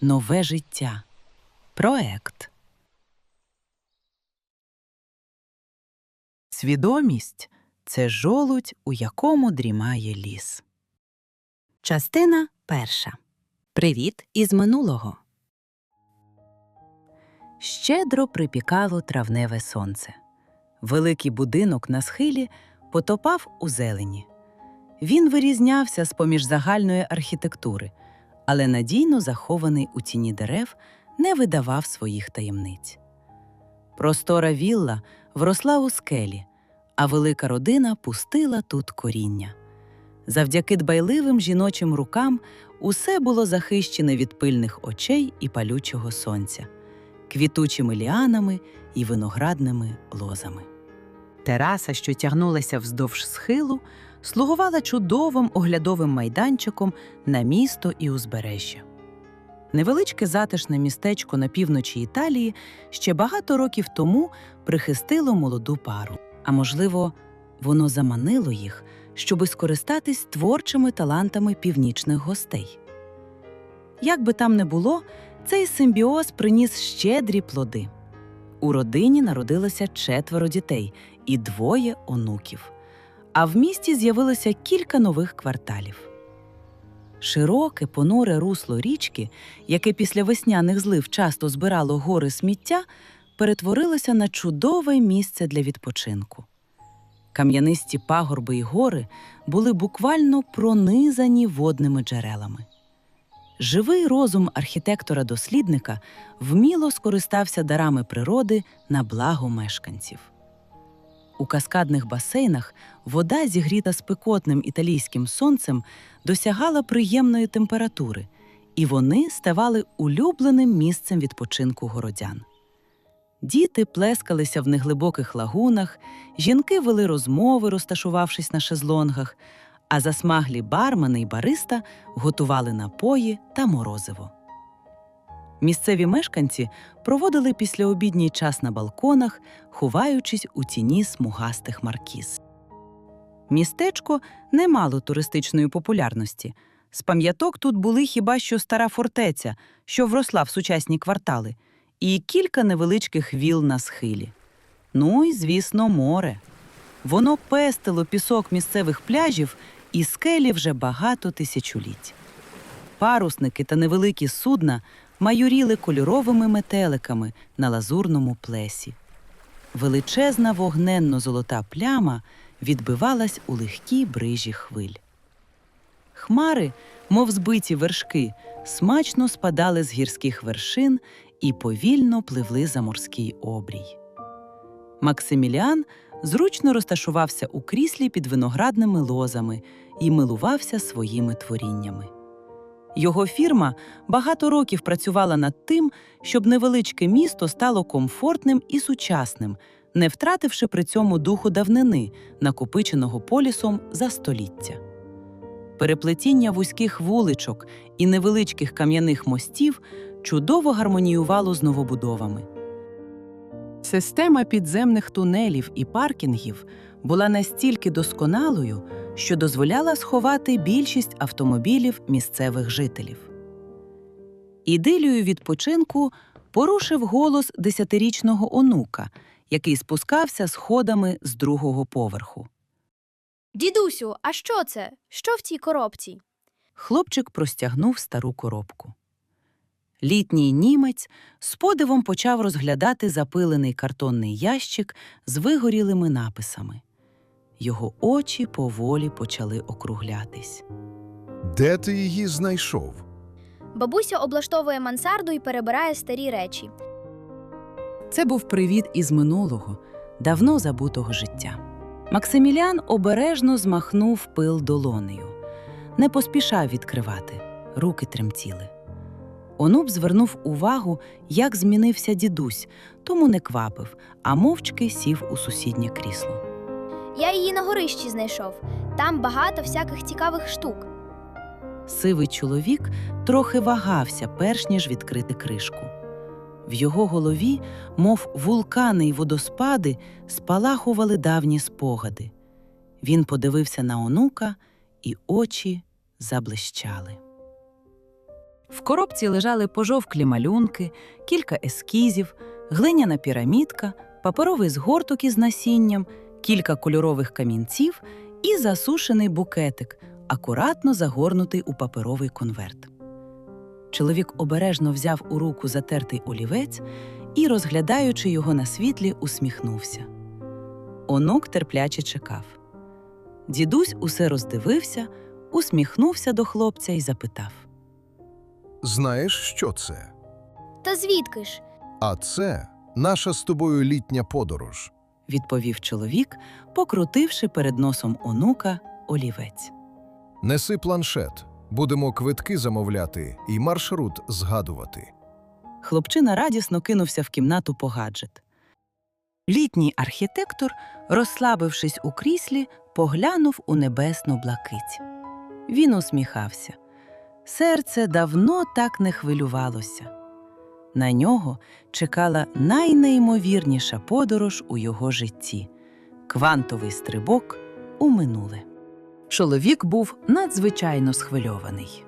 нове життя. Проект. Свідомість це жолудь, у якому дрімає ліс. Частина перша. Привіт із минулого. Щедро припікало травневе сонце. Великий будинок на схилі потопав у зелені. Він вирізнявся з поміж загальної архітектури, але надійно захований у тіні дерев не видавав своїх таємниць. Простора вілла вросла у скелі, а велика родина пустила тут коріння. Завдяки дбайливим жіночим рукам усе було захищене від пильних очей і палючого сонця, квітучими ліанами і виноградними лозами. Тераса, що тягнулася вздовж схилу, слугувала чудовим оглядовим майданчиком на місто і узбережжя. Невеличке затишне містечко на півночі Італії ще багато років тому прихистило молоду пару. А можливо, воно заманило їх, щоби скористатись творчими талантами північних гостей. Як би там не було, цей симбіоз приніс щедрі плоди. У родині народилося четверо дітей і двоє онуків. А в місті з'явилося кілька нових кварталів. Широке понуре русло річки, яке після весняних злив часто збирало гори сміття, перетворилося на чудове місце для відпочинку. Кам'янисті пагорби й гори були буквально пронизані водними джерелами. Живий розум архітектора-дослідника вміло скористався дарами природи на благо мешканців. У каскадних басейнах вода, зігріта спекотним італійським сонцем, досягала приємної температури, і вони ставали улюбленим місцем відпочинку городян. Діти плескалися в неглибоких лагунах, жінки вели розмови, розташувавшись на шезлонгах, а засмаглі бармени й бариста готували напої та морозиво. Місцеві мешканці проводили післяобідній час на балконах, ховаючись у тіні смугастих маркіз. Містечко не мало туристичної популярності. З пам'яток тут були хіба що стара фортеця, що вросла в сучасні квартали, і кілька невеличких віл на схилі. Ну і, звісно, море. Воно пестило пісок місцевих пляжів і скелі вже багато тисячоліть. Парусники та невеликі судна майоріли кольоровими метеликами на лазурному плесі. Величезна вогненно-золота пляма відбивалась у легкій брижі хвиль. Хмари, мов збиті вершки, смачно спадали з гірських вершин і повільно пливли за морський обрій. Максиміліан зручно розташувався у кріслі під виноградними лозами і милувався своїми творіннями. Його фірма багато років працювала над тим, щоб невеличке місто стало комфортним і сучасним, не втративши при цьому духу давнини, накопиченого полісом за століття. Переплетіння вузьких вуличок і невеличких кам'яних мостів чудово гармоніювало з новобудовами. Система підземних тунелів і паркінгів була настільки досконалою, що дозволяла сховати більшість автомобілів місцевих жителів. Ідилію відпочинку порушив голос десятирічного онука, який спускався сходами з другого поверху. Дідусю, а що це? Що в цій коробці? Хлопчик простягнув стару коробку. Літній німець з подивом почав розглядати запилений картонний ящик з вигорілими написами. Його очі поволі почали округлятись. Де ти її знайшов? Бабуся облаштовує мансарду і перебирає старі речі. Це був привіт із минулого, давно забутого життя. Максиміліан обережно змахнув пил долонею, не поспішав відкривати, руки тремтіли. Онуп звернув увагу, як змінився дідусь, тому не квапив, а мовчки сів у сусіднє крісло. Я її на горищі знайшов. Там багато всяких цікавих штук. Сивий чоловік трохи вагався, перш ніж відкрити кришку. В його голові, мов вулкани й водоспади, спалахували давні спогади. Він подивився на онука, і очі заблищали. В коробці лежали пожовклі малюнки, кілька ескізів, глиняна пірамідка, паперовий згорток із насінням, кілька кольорових камінців і засушений букетик, акуратно загорнутий у паперовий конверт. Чоловік обережно взяв у руку затертий олівець і, розглядаючи його на світлі, усміхнувся. Онук терпляче чекав. Дідусь усе роздивився, усміхнувся до хлопця і запитав. Знаєш, що це? Та звідки ж? А це наша з тобою літня подорож. Відповів чоловік, покрутивши перед носом онука олівець. Неси планшет. Будемо квитки замовляти і маршрут згадувати. Хлопчина радісно кинувся в кімнату по гаджет. Літній архітектор, розслабившись у кріслі, поглянув у небесну блакить. Він усміхався. Серце давно так не хвилювалося. На нього чекала найнеймовірніша подорож у його житті квантовий стрибок у минуле. Чоловік був надзвичайно схвильований.